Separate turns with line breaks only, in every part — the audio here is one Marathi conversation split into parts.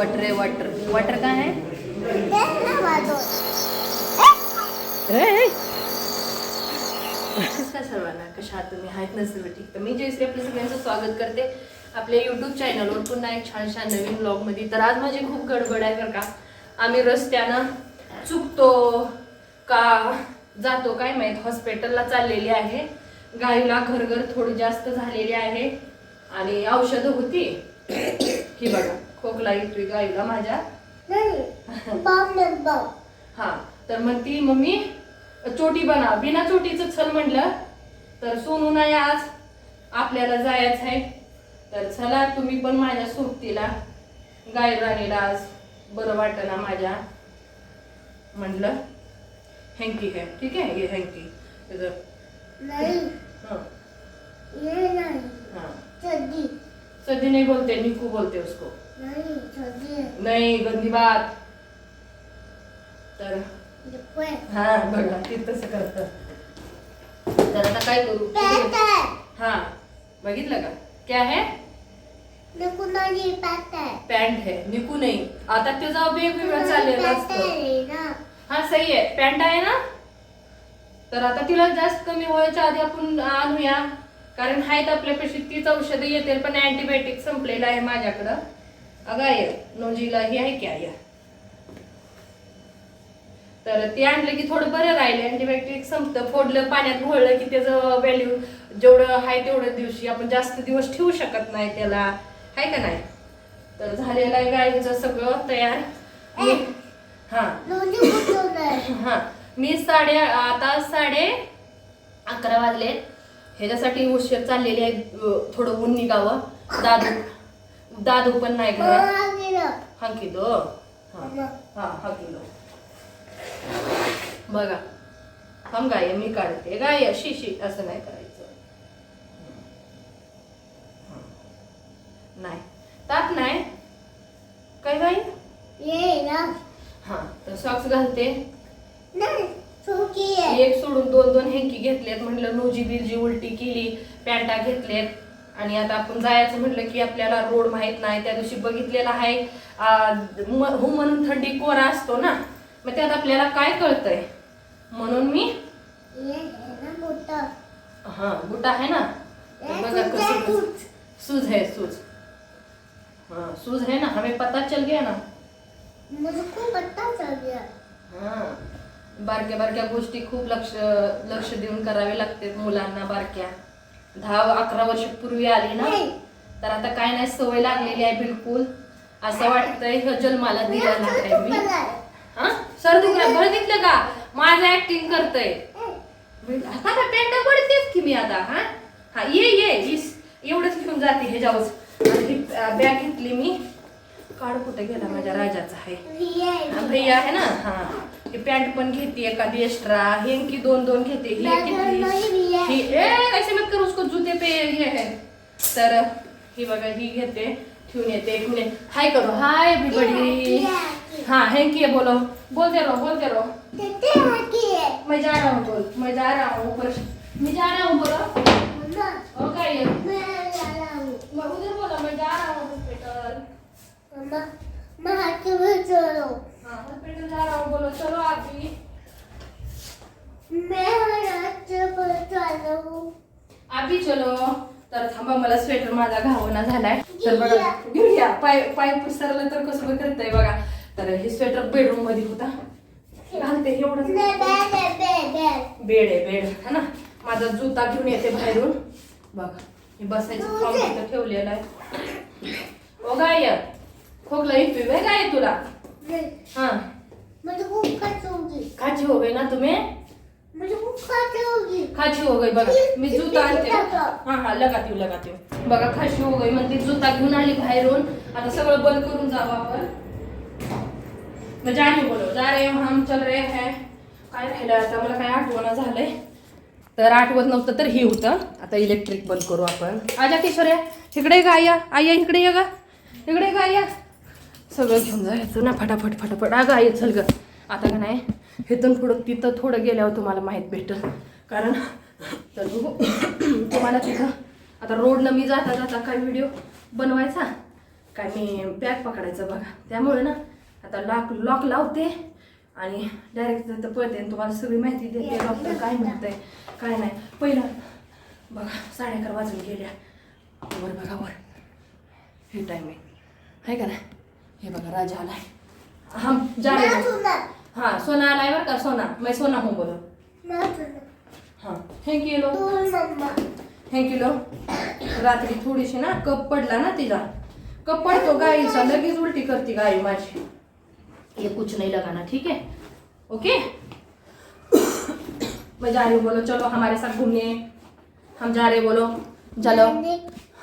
वॉटर आहे वॉटर वॉटर काय आहे नमस्कार सर्वांना? कशा आहात तुम्ही आहेत? ना सर्व ठीक. तर मी जयश्री आपल्या सगळ्यांचं स्वागत करते. आपल्या युट्यूब चॅनलवर पुन्हा एक छान छान नवीन ब्लॉगमध्ये तर आज माझी खूप गडबड आहे बरं का. आम्ही रस्त्यानं चुकतो का जातो काय माहीत. हॉस्पिटलला चाललेली आहे. गाईला घरघर थोडी जास्त झालेली आहे. आणि औषधं होती. ही बघा. खोकला येतोय गाईला माझ्या? हा तर मग ती मम्मी चोटी बना. बिना चोटीचं चल म्हणलं तर सोनू नाही आज आपल्याला जायचं आहे. तर चला तुम्ही पण माझ्या सोबतीला गाय राणीला आज बरं वाटना माझ्या? म्हणलं हँकी है ठीक आहे हे. हँकी हं, हां सदी नहीं बोलते निकू बोलते उसको. नाही गंदी बात तर हा बघा ते तसं करत तर आता काय करू? हा बघितलं का? क्या है? पॅन्ट है. निकू नाही. आता त्याचा वेगवेगळं चाललेलं असतं. हा सही आहे. पॅन्ट आहे ना? तर आता तिला जास्त कमी व्हायच्या आधी आपण आणूया. कारण आहेत आपल्यापाशी तीच औषधं येतील पण अँटीबायोटिक संपलेलं आहे माझ्याकडं. अगं आहे नोजीला ही आहे की या तर ते आणलं की थोडं बरं राहिलं अँटीबायोटिक संपतं फोडलं पाण्यात घोळलं की त्याचं व्हॅल्यू जेवढं आहे तेवढ्या दिवशी आपण जास्त दिवस ठेवू शकत नाही त्याला. आहे का नाही? तर झालेलं आहे गाईचं सगळं तयार. हा. हा. मी साडे आता साडे अकरा वाजले ह्याच्यासाठी उशीर चाललेली आहे थोडं ऊन निघावं. दादू दादू पण नाही घरात. हा किलो हा हा हा. किलो बघा. थांब गाय मी काढते. गाय शी शी असं नाही करायचं. नाही. ताप नाही. काय गाई हा तर सॉक्स घालते. एक सोडून दोन दोन हेंकी घेतलेत. म्हटलं नोजी बिरजी उलटी केली पॅन्टा घेतलेत. आणि आता आपण जायचं म्हटलं की आपल्याला रोड माहीत नाही. त्या दिवशी बघितलेला आहे हो म्हणून थंडी कोरा असतो ना मग त्यात आपल्याला काय कळतंय? म्हणून मी हा बुटा आहे ना? बघा कसं सूज. है सूज हाँ सूज है ना? हमें पता चल गया ना?
पत्ता चल गया.
हा. बारक्या बारक्या गोष्टी खूप लक्ष लक्ष देऊन करावे लागतात मुलांना बारक्या. दहा अकरा वर्ष पूर्वी आली ना? तर आता काय नाही सवय लागलेली आहे बिलकुल. असं वाटतंय ह जन्माला दिला नाही मी. हा? सर तुला बघितलं का? माझं ऍक्टिंग करतय. आता पेंट पडतेच की मी आता हा? हा ये ये एवढंच घेऊन जाते ह्याच्यावर. आणि बॅग घेतली मी. काढ कुठे गेला माझ्या राजाचा आहे. भैया आहे ना. हा ही. पॅन्ट पण घेते एखादी एक्स्ट्रा हे की दोन दोन घेते ही ही ए ऐसे मत कर उसको जूते पे ये है तर ही बघा ही घेते ठेवून येते एक मिनिट हाय करो हाय एवरीबॉडी हाँ हैंकी है बोलो. बोलते रहो बोलते रहो मैं जा रहा हूँ बोल. मैं जा रहा हूँ ऊपर मैं जा रहा हूँ बोलो. और क्या मैं उधर बोला मैं जा रहा हूँ हॉस्पिटल हाँ हॉस्पिटल जा रहा हूँ बोलो चलो आप भी आप भी चलो तर थांबा मला स्वेटर माझा घावना झालाय. तर बघा घेऊया. पाय पाय पुसरलं तर कसं करतंय बघा. तर हे स्वेटर बेडरूममध्ये होता. घालते एवढं. बेड आहे बेड. है ना? माझा जुता घेऊन येते बाहेरून. बघा. हे बसायचं फॉर्म ठेवलेलं आहे. ओ गाय खोकला येतोय बाय काय तुला? हा.
मुझे खूप खर्च होगी
खाची हो गई ना तुम्ही?
मुझे खूप खर्च होगी
खाची हो गई बघा. मी जुता आणते. हा हा लगाती लगाती. बघा खाशी हो गई म्हणते जुता घेऊन आली बाहेरून. आता सगळं बंद करून जावं आपण. मग जाने बोलो जा रहे हो हम चल रहे हैं. काय राहिलं आता? मला काय आठवणं झालंय. तर आठवत नव्हतं तर ही होतं. आता इलेक्ट्रिक बंद करू आपण. आजा किशोर्या इकडे ये गा आया. आया इकडे ये गा. इकडे गा आया. सगळं घेऊन जायचं ना फटाफट फटाफट. अगं आई चल ग. आता का नाही हेतून पुढं तिथं थोडं गेल्यावर तुम्हाला माहीत भेटल. कारण तर तुम्हाला तिथं आता रोडनं मी जाता जाता काय व्हिडिओ बनवायचा काय मी बॅग पकडायचं बघा. त्यामुळे ना आता लॉक लॉक लावते आणि डायरेक्ट तिथं पळते आणि तुम्हाला सगळी माहिती देते डॉक्टर काय म्हणतंय काय नाही. पहिलं बघा साडे अकरा वाजून गेल्या. वर बघा वर. हे टायमिंग आहे का नाही? हे बघा राजा आलाय. हा जा रे
मैं
बघ.
सुना
हाँ सोना आलाय बरं का? सोना. मैं सोना हूँ बोलो. हाँ. थँक यू लो.
तू
थँक यू लो. रात्री थोडीशी ना कप पडला ना तिला. कप पडतो गाईचा लगेच उलटी करते गाई माझी. ये कुछ नहीं लगाना ठीक है ओके मैं जा रही हूँ बोलो. चलो हमारे साथ घूमने. हम जा रहे बोलो. चलो.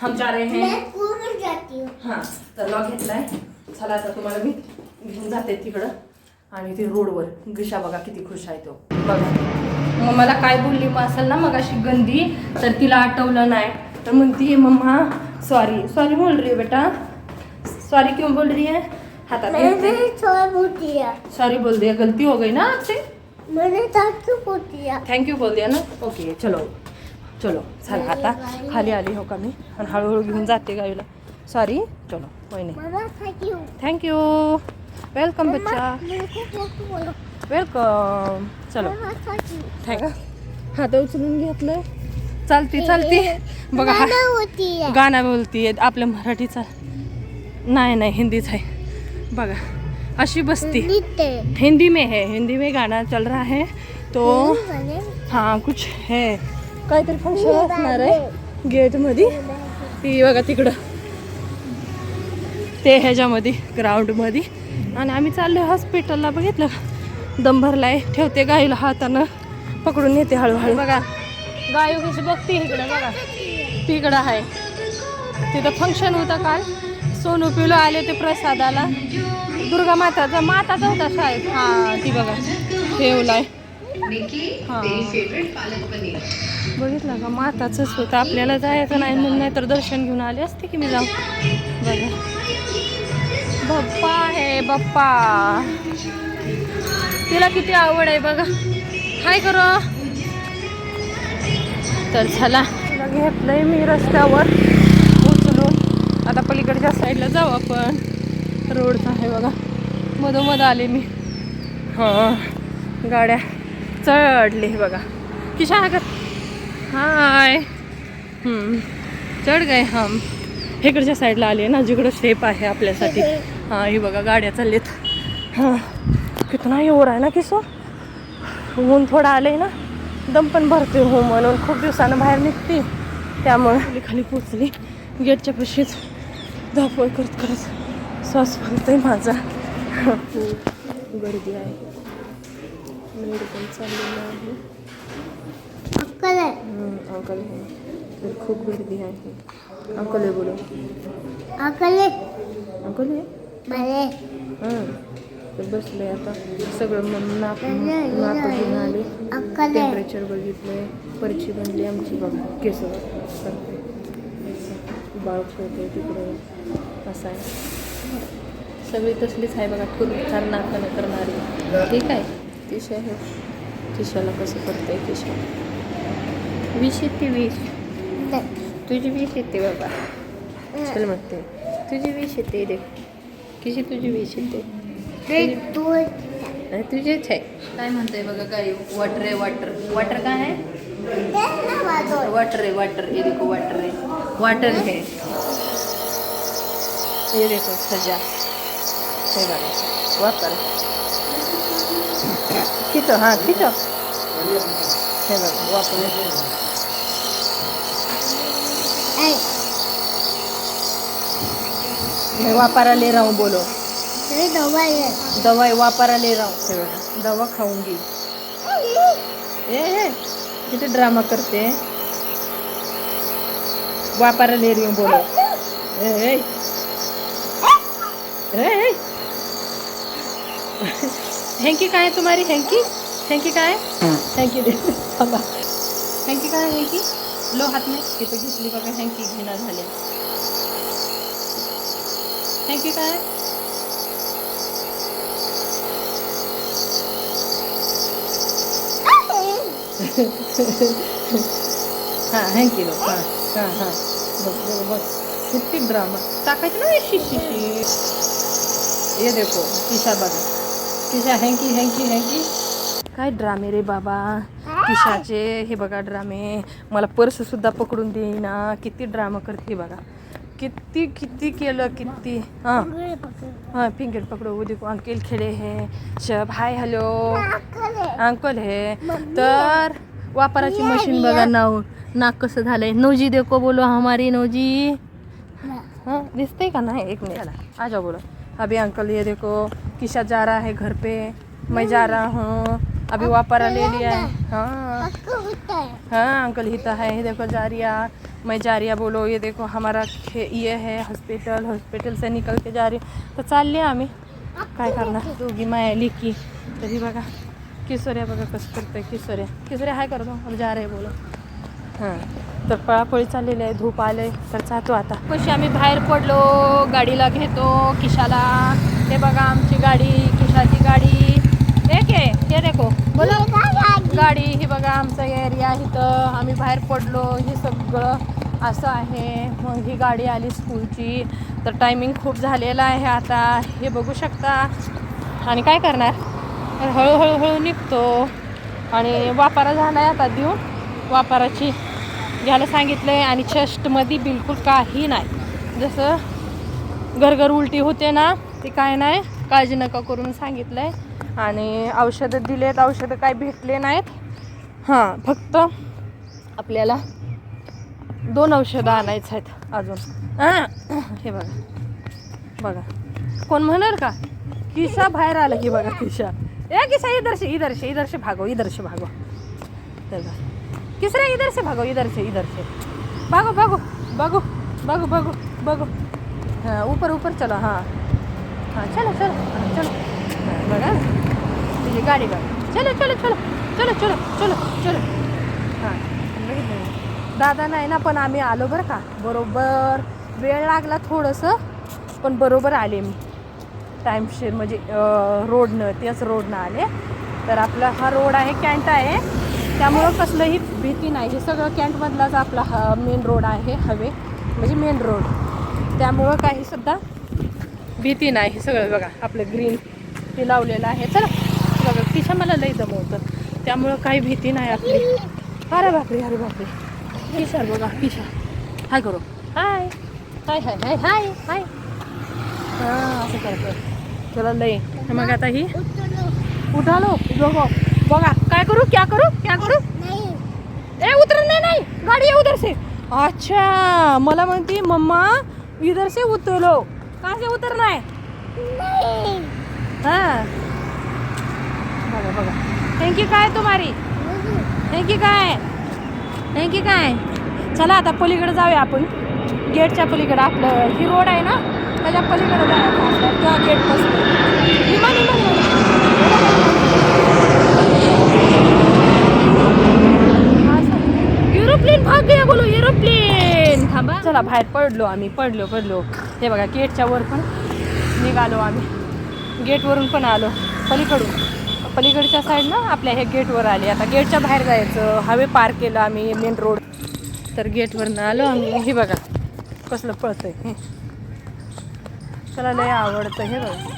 हम जा रहे हैं.
मैं जाती हूँ.
हाँ तर लॉक घेतलाय चला आता तुम्हाला मी घेऊन जाते तिकडं. आणि ते रोडवर. गिशा बघा किती खुश आहे तो. बघा. मग मला काय बोलली मग असेल ना मग अशी गंदी तर तिला आठवलं नाही. तर म्हणती मम्मा सॉरी सॉरी बोल रही है बेटा. सॉरी क्यों बोल रही है? हातात सॉरी बोल दिया. गलती हो गई ना आपसे?
मैंने
थँक्यू बोल दिया. ना? ओके चलो. चलो. चला आता. खाली आली हो का मी? आणि हळूहळू घेऊन जाते गावीला. सॉरी चलो वहिनी
मामा थैंक यू
वेलकम बच्चा। वेलकम चलो।
थैंक
हात उचलून घेतलं? चालती चालती. बघा हा
है
गाणं बोलतीये आपल्या मराठीचा नाही नाही हिंदीच आहे. बघा अशी बसती. हिंदी में है. हिंदी में गाना चल रहा है. तो हां कुछ है. काहीतरी फंक्शन असणार आहे. गेटमध्ये ती बघा तिकडं. ते ह्याच्यामध्ये ग्राउंडमध्ये आणि आम्ही चाललो हॉस्पिटलला बघितलं? का? दम भरलाय. ठेवते गाईला हातानं. पकडून येते हळूहळू. बघा. गाय कशी बघते इकडं बघा. तिकडं आहे. तिथं फंक्शन होतं काल. सोनू पिलो आले होते प्रसादाला. दुर्गा माताचा माताचा होता शाळेत. हां ती बघा. ठेवलाय. हां. बघितलं का? माताचंच होतं. आपल्याला जायचं नाही म्हणून नाही तर दर्शन घेऊन आले असते की मी जाऊ बघा. बप्पा आहे बप्पा. तिला किती आवड आहे बघा. हाय करो. तर चला. तिला घेतलंय मी रस्त्यावर उचलून. आता पलीकडच्या साईडला जाऊ आपण. रोडचा आहे बघा. मधोमध आले मी. हां. गाड्या चढले बघा. किशा हाय. हम्म, चढ गए हम. इकडच्या साईडला आले ना जिकडं शेप आहे आपल्यासाठी. हां ही. बघा गाड्या चाललेत. हां कितना ही हो रहा है ना किसो? ऊन थोडं आलंय ना दम पण भरते हो म्हणून. खूप दिवसानं बाहेर निघते. त्यामुळे खाली खाली पोचली गेटच्या पशीच धावपळ करत करत श्वास फुलतोय माझा. गर्दी आहे. मेडिकल चाललेलं आहे. अंकल है तर खूप गर्दी आहे. अंकल बोलो.
है
अंकल हां. तर बसले आता. सगळं नाप नाप घेऊन आले.
है
टेम्परेचर बघितले पर्ची बनली आमची बघा केस बाळ खेळते तिकडे. असं आहे. सगळी तसलीच आहे बघा. खूप छान नाकानं करणारी. ठीक आहे? तिशा आहे. तिशाला कसं करतंय तिशा? वीस येते वीस. तुझी वीस येते बाबा. चल म्हणते तुझी वीस येते रे. किशी तुझी वीस येते
देख तू
नाही तुझेच आहे. काय म्हणतंय बघा काय वॉटर आहे वॉटर वॉटर काय आहे?
देख
वाटर है वाटर ये देखो वाटर है वाटर है. ये देखो सजा. वाटर खिचो हाँ खिचो. हे
ऐ
मैं वापारा ले रहा हूँ बोलो
दवाई है
दवाई वापारा ले रहा। हूँ दवा खाऊँगी ए ए, किती ड्रामा करते. हैं वापारा ले रही हूँ बोलो. ए ए ए, ए हँकी काय आहे तुम्हारी? हँकी हँकी काय आहे? हँकी दे. थांबा. हँकी काय आहे हँकी लो हात नाही तिथं घेतली बघा हँकी घेणार झाल्या हँकी काय हाँ? हँकी लो। हाँ हाँ हाँ। बस बस बस किती ड्रामा टाकायचं ना शी शी शी। ये देखो किशा बघा किशा हँकी हँकी हँकी काय ड्रामे रे बाबा? किशाचे हे बघा ड्रामे मला पर्ससुद्धा पकडून देईना. किती ड्रामा करते बघा. किती किती केलं किती? हां. हां फिंगर पकडो वो देखो अंकिल खेडे हे. शब हाय हॅलो अंकल हे. तर वापराची मशीन बघा नाव. नाक कसं झालंय. नोजी देखो बोलो हमारी नोजी हां दिसते का नाही? एक मिनिट. आ जाओ बोलो. अभी अंकल ये देखो. किशा जा रहा है घर पे. मैं जा रहा हूँ. अभी वापरा ले लिया है। हाँ। हाँ। अंकल हिता है। ये देखो जारिया मैं जारिया बोलो ये देखो हमारा ये है हॉस्पिटल हॉस्पिटल से निकल के जा रही तर चालले आम्ही काय करणार? दोघी माया लिकी। तरी बघा किशोऱ्या बघा कसं करतोय किशोऱ्या. किशोऱ्या हाय करतो अब जा रे बोलो. हां. तर पळापळी चाललेली आहे धूप आले तर जातो आता. कशी आम्ही बाहेर पडलो गाडीला घेतो किशाला. हे बघा आमची गाडी किशाची गाडी. हे देखो. बोला. गाडी ही बघा आमचा एरिया इथं. आम्ही बाहेर पडलो. हे सगळं असं आहे. मग ही गाडी आली स्कूलची तर टायमिंग खूप झालेला आहे आता. हे बघू शकता. आणि काय करणार? तर हळूहळू हळू निघतो. आणि वापारा झाला आहे आता देऊन. वापाराची घ्यायला सांगितलं आहे आणि चेस्टमध्ये बिलकुल काही नाही. जसं घरघर उलटी होते ना ते काय नाही. काळजी नका करून सांगितलं आहे आणि औषधं दिलेत औषधं काय भेटले नाहीत. हां फक्त आपल्याला दोन औषधं आणायचं आहेत अजून. हां, हे बघा. बघा. कोण म्हणणार का? किशा बाहेर आला की बघा किशा. ए किशा इधरशे इधरशे इधरशे भागो इधर भागो. तर बघा. भागो इधर से भागो भागो भागो भागो भागो भागो. हां ऊपर ऊपर चलो हां. हां चलो चलो. हाँ, चलो. बघा. तुझी गाडी बघा. चलो चलो चलो. चलो चलो चलो चलो. हां बघितलं दादा नाही ना पण आम्ही आलो बरं का. बरोबर. वेळ लागला थोडंसं पण बरोबर आले मी. टाईमशीर म्हणजे रोडनं त्याच रोडनं आले. तर आपला हा रोड आहे कॅन्ट आहे. त्यामुळं कसलंही भीती नाही. हे सगळं कॅन्टमधलाच आपला हा मेन रोड आहे हवे. म्हणजे मेन रोड त्यामुळं काही सुद्धा भीती नाही हे सगळं बघा आपलं ग्रीन ते लावलेलं आहे. चला बघा किशा मला लई जमवतं त्यामुळं काही भीती नाही आपली. अरे बापरे अरे बापरे. किशा बघा किशा हाय करू हाय हाय हाय हाय हाय हाय हां असं करतो चला लई मग आता ही? उठालो बघो बघा काय करू क्या करू क्या करू? ए उतर नाही नाही. गाडी आहे उधर से. अच्छा मला म्हणती मम्मा इधर से उतरलो कहाँ से उतरना है. हाँ बघा. बघा थँक्यू काय तुम्हारी? थँक्यू काय? थँक्यू काय? चला आता पलीकडे जाऊया आपण. गेटच्या पलीकडे आपलं ही रोड आहे ना? त्याच्या पलीकडे जायचं आपलं किंवा गेटपासून. युरोप्लेन भाग गया बोलो थांबा. चला बाहेर पडलो आम्ही पडलो पडलो. हे बघा गेटच्या वर पण निघालो आम्ही. गेटवरून पण आलो. पलीकडून. पलीकडच्या साईड ना आपल्या हे गेटवर आले. आता गेटच्या बाहेर जायचं. हवे पार केलं आम्ही मेन रोड तर गेटवरनं आलो आम्ही. हे बघा कसलं पळतंय. हे. त्याला लय आवडतं. हे बघा.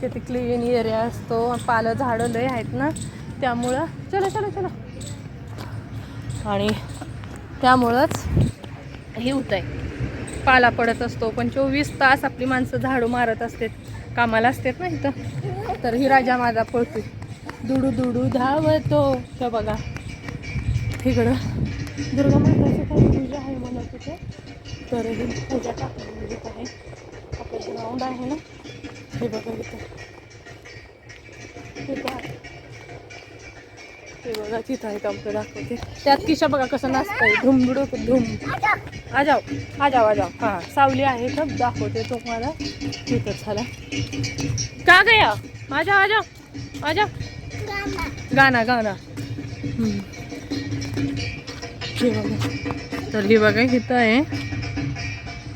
किती क्लीन एरिया असतो. पालं झाडं लय आहेत ना. त्यामुळं चला चला चला. आणि त्यामुळंच हे होत आहे पाला पडत असतो पण चोवीस तास आपली माणसं झाडू मारत असतात कामाला असतात ना इथं. तर ही राजा माझा पळतो दुडू दुडू धावतो हे बघा. तिकडं दुर्गा माताची काही पूजा आहे मला तिथे तर ही पूजा टाकली आहे. आपलं ग्राउंड आहे ना? हे बघा इथं. तिथं आहे. हे बघा तिथं आहे आपलं दाखवते. त्यात किशा बघा कसं नाचतंय. धुमडू धुम. आ जाओ आ जाओ आ जाओ. हां सावली आहे तर दाखवते तुम्हाला. तिथं झाला का गया आ जाओ आ जाओ आ जाओ. गाणं गाणं. हे बघा. तर हे बघा घेतं आहे.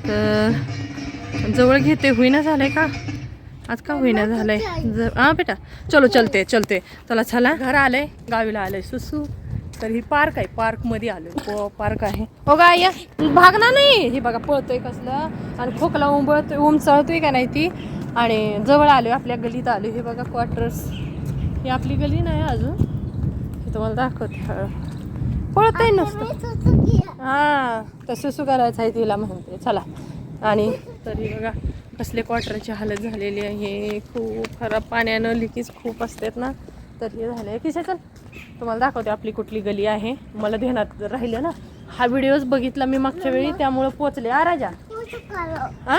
तर जवळ घेते होईना झालंय का? आज का होईना झालंय? ज- हा बेटा. चलो चलते चलते. चला चला. घर आलंय गावीला आलंय. सुसू. तर ही पार्क आहे पार्कमध्ये आलो पार्क आहे. हो गा या भागणार नाही. हे बघा पळतोय कसलं. आणि खोकला उंबळतोय उमचळतोय का नाही ती? आणि जवळ आलो आपल्या गलीत आलो हे बघा क्वार्टर्स ही आपली गली नाही अजून. हे तुम्हाला दाखवते. पळतंय नुसतं. हा तसं सु करायचं आहे तिला म्हणते. चला. आणि तरी बघा कसले क्वार्टरची हालत झालेली आहे. खूप खराब पाण्यानं लिकीज खूप असतात ना. तर हे झालं आहे किसे चल. तुम्हाला दाखवते आपली कुठली गली आहे. मला ध्यानात राहिलं ना. हा व्हिडिओज बघितला मी मागच्या वेळी त्यामुळं पोचले आ राजा? हा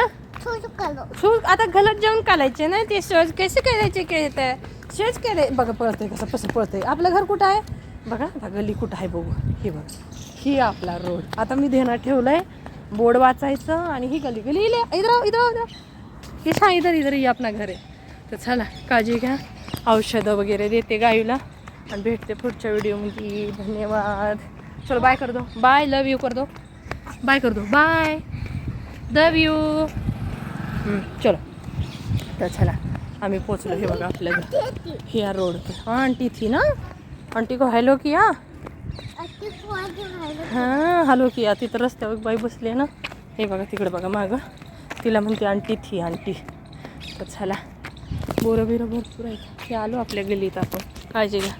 आता घालत जेवण काढायचे ना ते सहज कसे करायचे के ते? सहज केले. बघा पळतंय कसं कसं पळतंय. आपलं घर कुठं आहे? बघा आता गली कुठं आहे बघू. हे बघा. ही आपला रोड आता मी ध्यानात ठेवलंय. बोर्ड वाचायचं आणि ही गली. गली इले इधर इधर इधर हे सांग इधर इधर ये आपला घर आहे. तर चला काळजी घ्या. औषधं वगैरे देते गायूला आणि भेटते पुढच्या व्हिडिओमध्ये. धन्यवाद. चलो बाय कर दो. बाय लव यू कर दो. बाय कर दो. बाय लव यू चलो. तर चला आम्ही पोचलो हे बघा आपल्या घर. हे या रोड पे हाँ आंटी थी ना? आंटी को हॅलो किया? हां हॅलो किया. तिथं रस्त्यावर एक बाई बसली आहे ना? हे बघा तिकडे बघा मागं. तिला म्हणते आंटी थी आंटी तर चला. बोरं बिरं भरपूर आहेत. हे आलो आपल्या गलीत आपण. काळजी घ्या.